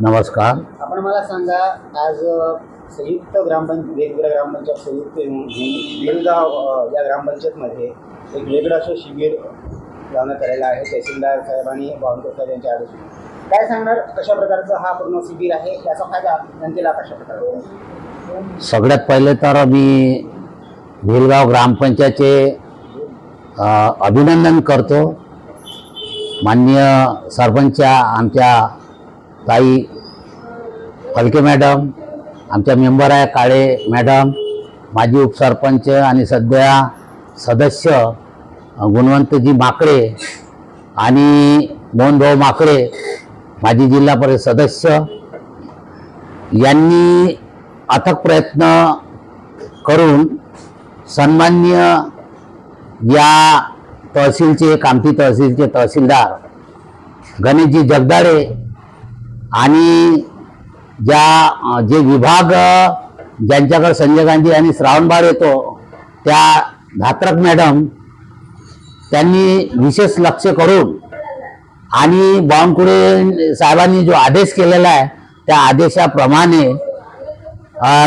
नमस्कार. आपण मला सांगा आज संयुक्त ग्रामपंचायत वेगवेगळ्या ग्रामपंचायत संयुक्त येऊन बेलगाव अ, या ग्रामपंचायतमध्ये एक वेगळं असं शिबिर लावण्यात आलेलं आहे. तहसीलदार साहेब आणि बावनकर साहेब यांच्या आदेशाने. काय सांगणार कशा प्रकारचं हा पूर्ण शिबिर आहे? याचा फायदा जनतेला कशा प्रकारे? सगळ्यात पहिले तर मी भिलगाव ग्रामपंचायतचे अभिनंदन करतो. माननीय सरपंचा आमच्या ताई फलके मॅडम आमच्या मेंबर आहे काळे मॅडम माजी उपसरपंच आणि सध्या सदस्य गुणवंतजी माकडे आणि मोहनभाऊ माकडे माजी जिल्हा परिषद सदस्य. यांनी अथक प्रयत्न करून सन्मान्य या तहसीलचे कामठी तहसीलचे तहसीलदार गणेशजी जगदाळे आणि ज्या जे विभाग ज्यांच्याकडे संजय गांधी आणि श्रावणबाळ येतो त्या घात्रक मॅडम त्यांनी विशेष लक्ष करून आणि बावनकुळे साहेबांनी जो आदेश केलेला आहे त्या आदेशाप्रमाणे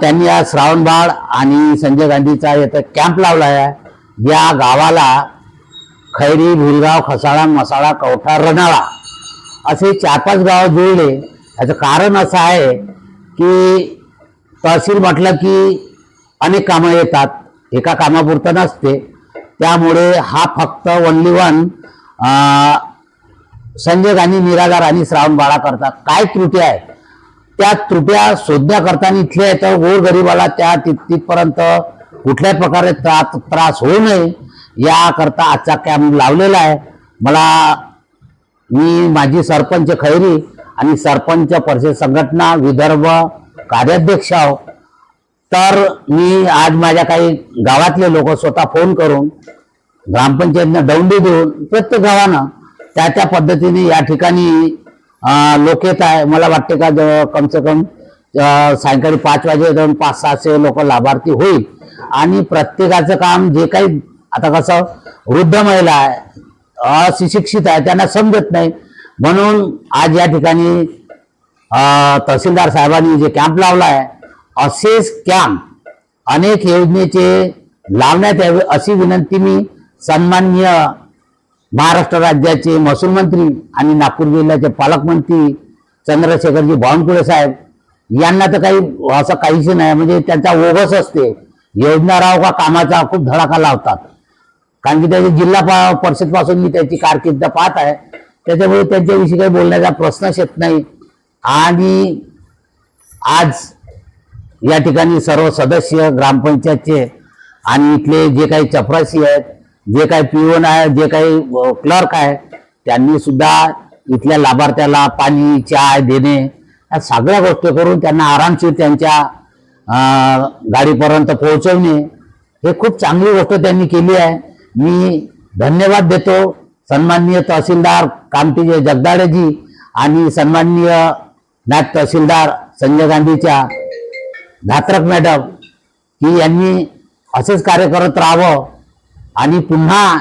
त्यांनी आज श्रावणबाळ आणि संजय गांधीचा इथं कॅम्प लावला आहे. या गावाला खैरी भिलगाव खसाळा मसाळा कवठा रणाळा असे चार पाच गाव जुळले याचं कारण असं आहे की तहसील म्हटलं की अनेक कामं येतात. एका कामापुरतं नसते. त्यामुळे हा फक्त ओनली वन संजय गांधी निराधार आणि श्रावण बाळा करतात. काय त्रुटी आहे? त्या त्रुट्या शोधण्या करताना इथल्या तर गोरगरिबाला त्या तिथ तिथपर्यंत कुठल्याही प्रकारे त्रास त्रास होऊ नये याकरता आजचा कॅम्प लावलेला आहे. मला मी माझी सरपंच खैरी आणि सरपंच परिषद संघटना विदर्भ कार्याध्यक्ष आहो. तर मी आज माझ्या काही गावातले लोक स्वतः फोन करून ग्रामपंचायतनं दौंडी देऊन प्रत्येक गावानं त्या त्या पद्धतीने या ठिकाणी लोक येत आहे. मला वाटते का जवळ कमसे कम सायंकाळी पाच वाजे जाऊन पाच सहाशे लोक लाभार्थी होईल. आणि प्रत्येकाचं काम जे काही आता कसं वृद्ध महिला आहे अशिक्षित आहे त्यांना समजत नाही. म्हणून आज या ठिकाणी तहसीलदार साहेबांनी जे कॅम्प लावला आहे असेच कॅम्प अनेक योजनेचे लावण्यात यावे अशी विनंती मी सन्माननीय महाराष्ट्र राज्याचे महसूल मंत्री आणि नागपूर जिल्ह्याचे पालकमंत्री चंद्रशेखरजी बावनकुळे साहेब यांना तर काही असं काहीच नाही म्हणजे त्यांचा ओघस असते. योजना राव का कामाचा खूप धडाका लावतात. कारण की त्याचे जिल्हा पा परिषदपासून मी त्याची कारकिर्द पाहत आहे. त्याच्यामुळे त्यांच्याविषयी काही बोलण्याचा प्रश्नच येत नाही. आणि आज या ठिकाणी सर्व सदस्य ग्रामपंचायतचे आणि इथले जे काही चपरासी आहेत जे काही पिओन आहे जे काही क्लर्क आहे त्यांनी सुद्धा इथल्या लाभार्थ्याला पाणी चाय देणे या सगळ्या गोष्टी करून त्यांना आरामशीर त्यांच्या गाडीपर्यंत पोहोचवणे हे खूप चांगली गोष्ट त्यांनी केली आहे. मी धन्यवाद देतो सन्माननीय तहसीलदार कामतीजय जगदाळेजी आणि सन्माननीय नायब तहसीलदार संजय गांधीच्या धात्रक मॅडम की यांनी असेच कार्य करत राहावं. आणि पुन्हा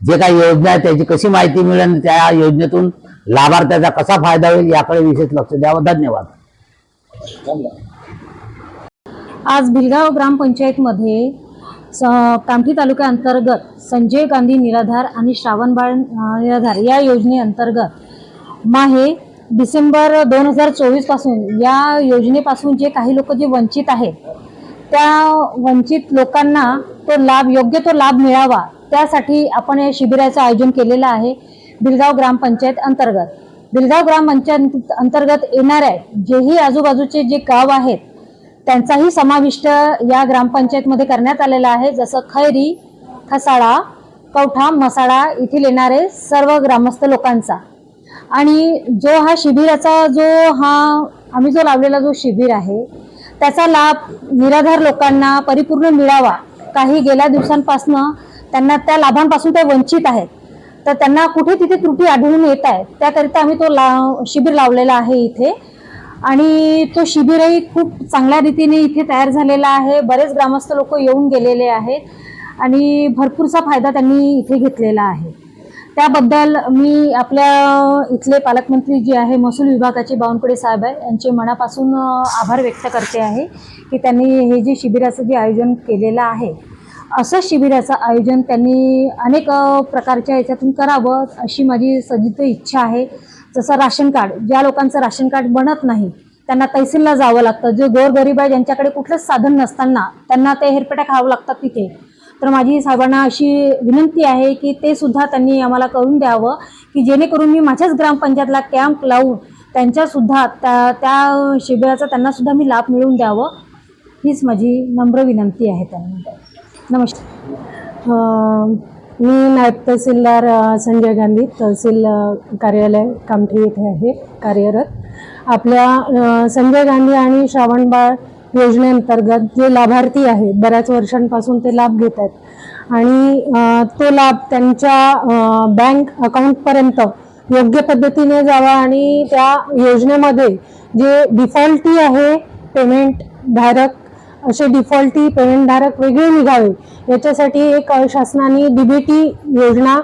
जे काही योजना आहे त्याची कशी माहिती मिळेल त्या योजनेतून लाभार्थ्याचा कसा फायदा होईल याकडे विशेष लक्ष द्यावं. धन्यवाद धन्यवाद. आज भिलगाव ग्रामपंचायतमध्ये स कामठी तालुक्याअंतर्गत संजय गांधी निराधार आणि श्रावणबाळ निराधार या योजनेअंतर्गत माहे डिसेंबर दोन हजार चोवीसपासून या योजनेपासून जे काही लोक जे वंचित आहेत त्या वंचित लोकांना तो लाभ योग्य तो लाभ मिळावा त्यासाठी आपण या शिबिराचं आयोजन केलेलं आहे बिलगाव ग्रामपंचायत अंतर्गत. बिलगाव ग्रामपंचायत अंतर्गत येणाऱ्या जेही आजूबाजूचे जे गाव आहेत त्यांचाही समाविष्ट या ग्रामपंचायतमध्ये करण्यात आलेला आहे. जसं खैरी खसाळा कवठा मसाळा येथील येणारे सर्व ग्रामस्थ लोकांचा. आणि जो हा शिबिराचा जो हा आम्ही जो लावलेला जो शिबिर आहे त्याचा लाभ निराधार लोकांना परिपूर्ण मिळावा. काही गेल्या दिवसांपासनं त्यांना त्या लाभांपासून ते वंचित आहेत. तर त्यांना कुठे तिथे त्रुटी आढळून येत आहेत त्याकरिता आम्ही तो ला शिबिर लावलेला आहे इथे. आणि तो शिबिरही खूप चांगल्या रीतीने इथे तयार झालेला आहे. बरेच ग्रामस्थ लोक येऊन गेलेले आहेत आणि भरपूरसा फायदा त्यांनी इथे घेतलेला आहे. त्याबद्दल मी आपल्या इथले पालकमंत्री जे आहे महसूल विभागाचे बावनकुळे साहेब आहे यांचे मनापासून आभार व्यक्त करते आहे की त्यांनी हे जे शिबिराचं जे आयोजन केलेलं आहे असं शिबिराचं आयोजन त्यांनी अनेक प्रकारच्या याच्यातून करावं अशी माझी सजित इच्छा आहे. जसं राशन कार्ड ज्या लोकांचं राशन कार्ड बनत नाही त्यांना तहसीलला जावं लागतं. जे गोरगरीब आहे ज्यांच्याकडे कुठलंच साधन नसताना त्यांना ते हेरपेट्या खावं लागतात तिथे. तर माझी साहेबांना अशी विनंती आहे की ते सुद्धा त्यांनी आम्हाला करून द्यावं की जेणेकरून मी माझ्याच ग्रामपंचायतला कॅम्प लावून त्यांच्यासुद्धा त्या त्या शिबिराचा त्यांनासुद्धा मी लाभ मिळवून द्यावं. हीच माझी नम्र विनंती आहे त्यांना. नमस्कार. मी नायब तहसीलदार संजय गांधी तहसील कार्यालय कामठी येथे आहे कार्यरत. आपल्या संजय गांधी आणि श्रावणबाळ योजनेअंतर्गत जे लाभार्थी आहे बऱ्याच वर्षांपासून ते लाभ घेत आहेत. आणि तो लाभ त्यांच्या बँक अकाउंटपर्यंत योग्य पद्धतीने जावा आणि त्या योजनेमध्ये जे डिफॉल्टी आहे पेमेंट धारक असे डिफॉल्टी पेमेंटधारक वेगळे निघावे. याच्यासाठी एक शासनाने डीबीटी योजना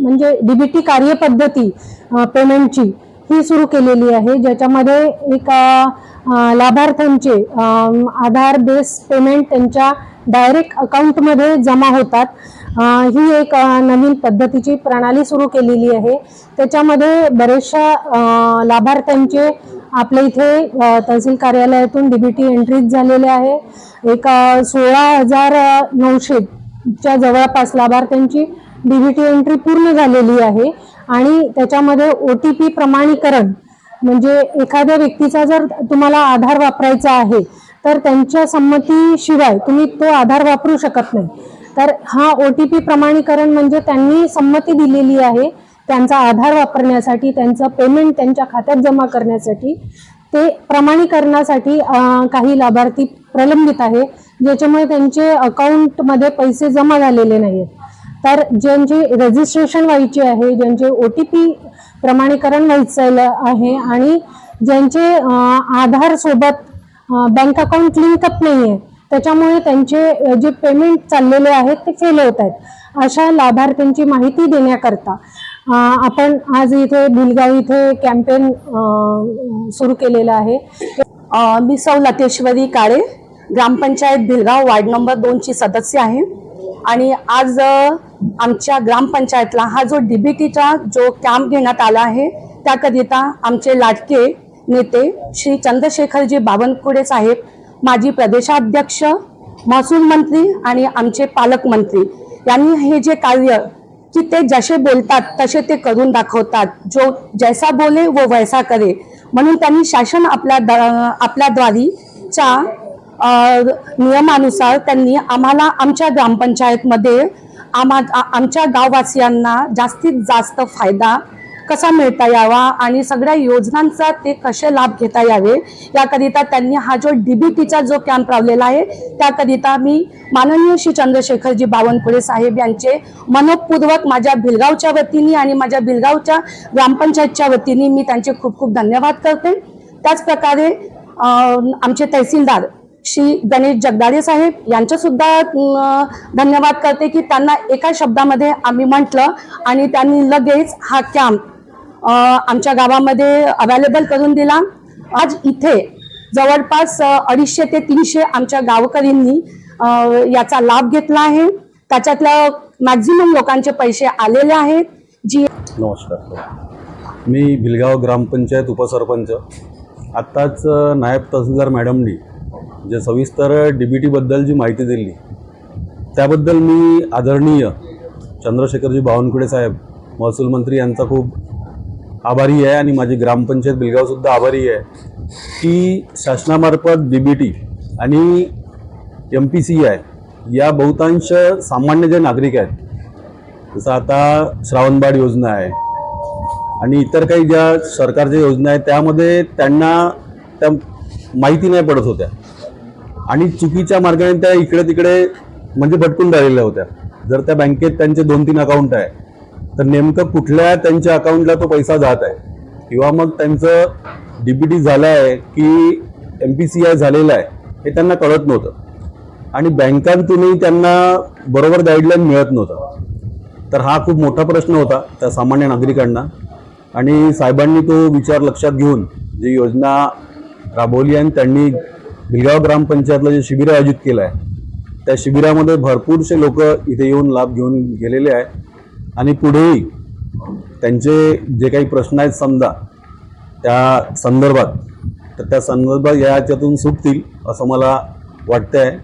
म्हणजे डीबीटी कार्यपद्धती पेमेंटची ही सुरू केलेली आहे. ज्याच्यामध्ये एक लाभार्थ्यांचे आधार बेस पेमेंट त्यांच्या डायरेक्ट अकाउंटमध्ये जमा होतात. ही एक नवीन पद्धतीची प्रणाली सुरू केलेली आहे. त्याच्यामध्ये बरेचशा लाभार्थ्यांचे आपल्या इथे तहसील कार्यालयातून डीबीटी एंट्रीज झालेले आहे. एक सोळा हजार नऊशेच्या जवळपास लाभार्थ्यांची डीबीटी एंट्री पूर्ण झालेली आहे. आणि त्याच्यामध्ये ओ टी पी प्रमाणीकरण म्हणजे एखाद्या व्यक्तीचा जर तुम्हाला आधार वापरायचा आहे तर त्यांच्या संमतीशिवाय तुम्ही तो आधार वापरू शकत नाही. तर हा ओ टी पी प्रमाणीकरण म्हणजे त्यांनी संमती दिलेली आहे. त्यांचा आधार वापरण्यासाठी त्यांचं पेमेंट त्यांच्या खात्यात जमा करण्यासाठी ते प्रमाणीकरणासाठी काही लाभार्थी प्रलंबित आहे ज्याच्यामुळे त्यांचे अकाउंटमध्ये पैसे जमा झालेले नाही आहेत तर ज्यांचे रजिस्ट्रेशन व्हायचे आहे ज्यांचे ओ टी पी प्रमाणीकरण व्हायचं आहे आणि ज्यांचे आधारसोबत आधार सोबत बँक अकाउंट लिंकअप नाही आहे त्याच्यामुळे त्यांचे जे पेमेंट चाललेले आहेत ते फेल होत आहेत. अशा लाभार्थ्यांची माहिती देण्याकरता आपण आज इथे भिलगाव इथे कॅम्पेन सुरू केलेलं आहे. मी सौ लतेश्वरी काळे ग्रामपंचायत भिलगाव वार्ड नंबर दोनची सदस्य आहे. आणि आज आमच्या ग्रामपंचायतला हा जो डीबीटीचा जो कॅम्प घेण्यात आला आहे त्याकरिता आमचे लाडके नेते श्री चंद्रशेखरजी बावनकुळे साहेब माजी प्रदेशाध्यक्ष महसूल मंत्री आणि आमचे पालकमंत्री यांनी हे जे कार्य की ते जसे बोलतात तसे ते करून दाखवतात. जो जैसा बोले वो वैसा करे. म्हणून त्यांनी शासन आपल्या द- आपल्याद्वारीच्या नियमानुसार त्यांनी आम्हाला आमच्या ग्रामपंचायतमध्ये आम्हा आमच्या गाववासियांना जास्तीत जास्त फायदा कसा मिळता यावा आणि सगळ्या योजनांचा ते कसे लाभ घेता यावे याकरिता त्यांनी हा जो डीबीटीचा जो कॅम्प लावलेला आहे त्याकरिता मी माननीय श्री चंद्रशेखरजी बावनकुळे साहेब यांचे मनपूर्वक माझ्या भिलगावच्या वतीने आणि माझ्या भिलगावच्या ग्रामपंचायतच्या वतीने मी त्यांचे खूप खूप धन्यवाद करते. त्याचप्रकारे आमचे तहसीलदार श्री गणेश जगदाळे साहेब यांचे सुद्धा धन्यवाद करते की त्यांना एका शब्दामध्ये आम्ही म्हटलं आणि त्यांनी लगेच हा कॅम्प आमच्या गावामध्ये अवेलेबल करून दिला. आज इथे जवळपास अडीचशे ते तीनशे आमच्या गावकरींनी याचा लाभ घेतला आहे. त्याच्यातल्या मॅक्झिमम लोकांचे पैसे आलेले आहेत. जी नमस्कार. मी भिलगाव ग्रामपंचायत उपसरपंच. आत्ताच नायब तहसीलदार मॅडमनी जे सविस्तर डी बी टीबद्दल जी माहिती दिली त्याबद्दल मी आदरणीय चंद्रशेखरजी बावनकुळे साहेब महसूल मंत्री यांचा खूप आभारी आहे आणि माझी ग्रामपंचायत बिलगावसुद्धा आभारी आहे. की शासनामार्फत डी बी टी आणि एम पी सी आय या बहुतांश सामान्य जे नागरिक आहेत जसं आता श्रावणबाळ योजना आहे आणि इतर काही ज्या सरकारच्या योजना आहेत त्यामध्ये त्यांना त्या माहिती नाही पडत होत्या. आणि चुकीच्या मार्गाने त्या इकडे तिकडे म्हणजे भटकून राहिलेल्या होत्या. जर त्या बँकेत त्यांचे दोन तीन अकाउंट आहे तर नेमकं कुठल्या त्यांच्या अकाउंटला तो पैसा जात आहे? किंवा मग त्यांचं डी पी टी झालं आहे की एम पी सी आय झालेलं आहे हे त्यांना कळत नव्हतं. आणि बँकांतूनही त्यांना बरोबर गाईडलाईन मिळत नव्हतं. तर हा खूप मोठा प्रश्न होता त्या सामान्य नागरिकांना. आणि साहेबांनी तो विचार लक्षात घेऊन जी योजना राबवली आणि त्यांनी भिलगाव ग्रामपंचायतला जे शिबिर आयोजित केलं आहे त्या शिबिरामध्ये भरपूरसे लोक इथे येऊन लाभ घेऊन गेलेले आहे. आणि पुढेही त्यांचे जे काही प्रश्न आहेत समजा त्या संदर्भात तर त्या संदर्भात याच्यातून सुटतील असं मला वाटतं आहे